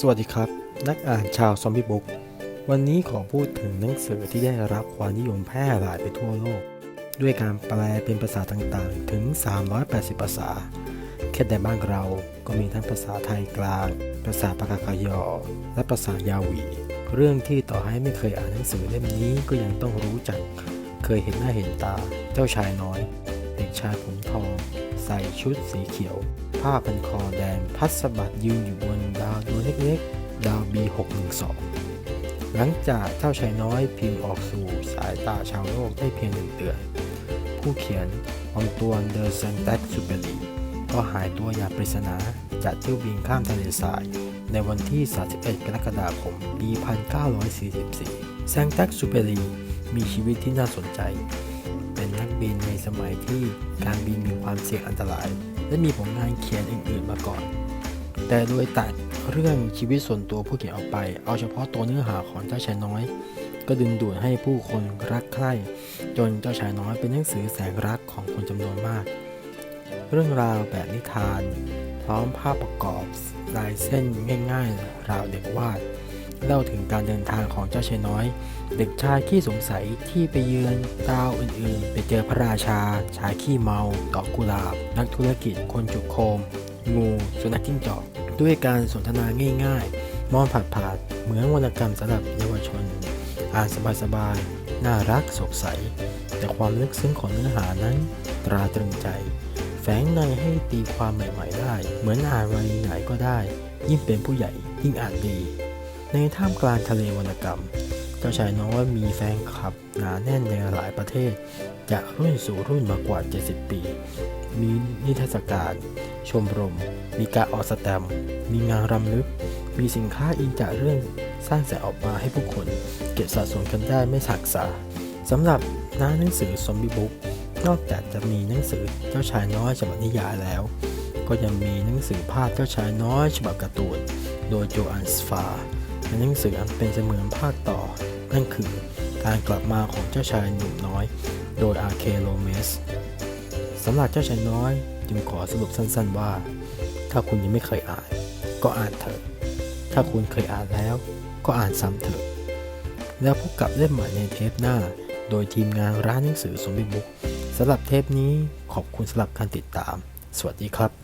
สวัสดีครับ นักอ่านชาวซอมบี้บุ๊กวันนี้ขอพูดถึงหนังสือที่ได้รับความนิยมแพร่หลายไปทั่วโลก ด้วยการแปลเป็นภาษาต่างๆ ถึง 380 ภาษา แค่ในบ้านเราก็มีทั้งภาษาไทยกลาง ภาษาปากากยอ และภาษายาวี เรื่องที่ต่อให้ไม่เคยอ่านหนังสือเล่มนี้ก็ยังต้องรู้จัก เคยเห็นหน้าเห็นตา เจ้าชายน้อย เด็กชายผมทอง ใส่ชุดสีเขียว ผ้าพันคอแดงพัดสะบัดยืนอยู่บน ดาวงเล็กๆ ดาว B612 หลังจากเจ้าชายน้อยพิมพ์ออกสู่สายตาชาวโลกได้เพียงหนึ่งเดือน ผู้เขียนองตวนเดอร์ซันแต็กซูเบรีก็หายตัวอย่างปริศนาจากเที่ยวบินข้ามทะเลทราย ในวันที่ 31 กรกฎาคม ปี 1944 แซงแต็กซูเปรีมีชีวิตที่น่าสนใจ เป็นนักบินในสมัยที่การบินมีความเสี่ยงอันตราย และมีผลงานเขียนอื่นๆมาก่อน แต่โดยตัด เรื่องชีวิตส่วนตัวผู้เขียนออกไป เอาเฉพาะตัวเนื้อหาของเจ้าชายน้อย ก็ดึงดูดให้ผู้คนรักใคร่จนเจ้าชายน้อยเป็นหนังสือแสงรักของคนจำนวนมาก เรื่องราวแบบนิทาน พร้อมภาพประกอบลายเส้นง่ายๆ ราวเด็กวาดเล่าถึงการเดินทางของเจ้าชายน้อย เด็กชายขี้สงสัยที่ไปเยือนดาวอื่นๆ ไปเจอพระราชา ชายขี้เมาดอกกุหลาบ นักธุรกิจคนจุกโคม งูสุนัขจิ้งจอก ด้วยการสนทนาง่ายๆ มองผัดผาดเหมือนวรรณกรรมสำหรับเยาวชน อ่านสบายๆ น่ารักสดใส แต่ความลึกซึ้งของเนื้อหานั้นตราตรึงใจ แฝงในให้ตีความใหม่ๆได้ เหมือนอ่านวัยไหนก็ได้ ยิ่งเป็นผู้ใหญ่ยิ่งอ่านดี ในท่ามกลางทะเลวรรณกรรม เจ้าชายน้อยมีแฟนคลับหนาแน่นในหลายประเทศ จากรุ่นสู่รุ่นมากว่า 70 ปี มีนิทรรศการ ชมรม มีการออกสแตมมีงานรำลึก มีสินค้าอิงจากเรื่องสร้างสรรค์ออกมาให้ผู้คน เก็บสะสมกันได้ไม่สักษาสำหรับหน้าหนังสือซอมบี้บุ๊กนอกจากจะมีหนังสือเจ้าชายน้อยฉบับนิยายแล้ว ก็ยังมีหนังสือภาพเจ้าชายน้อยฉบับการ์ตูนโดยโจอันสฟาและหนังสืออันเป็นเสมือนภาคต่อ นั่นคือการกลับมาของเจ้าชายหนุ่มน้อย โดยอาเคโลเมสสำหรับเจ้าชายน้อย งขอสรุปสั้นๆว่า ถ้าคุณยังไม่เคยอ่าน ก็อ่านเถอะ ถ้าคุณเคยอ่านแล้ว ก็อ่านซ้ำเถอะ แล้วพบกับเล่มใหม่ในเทปหน้า โดยทีมงานร้านหนังสือสมบิบุ๊กสำหรับเทปนี้ขอบคุณสำหรับการติดตาม สวัสดีครับ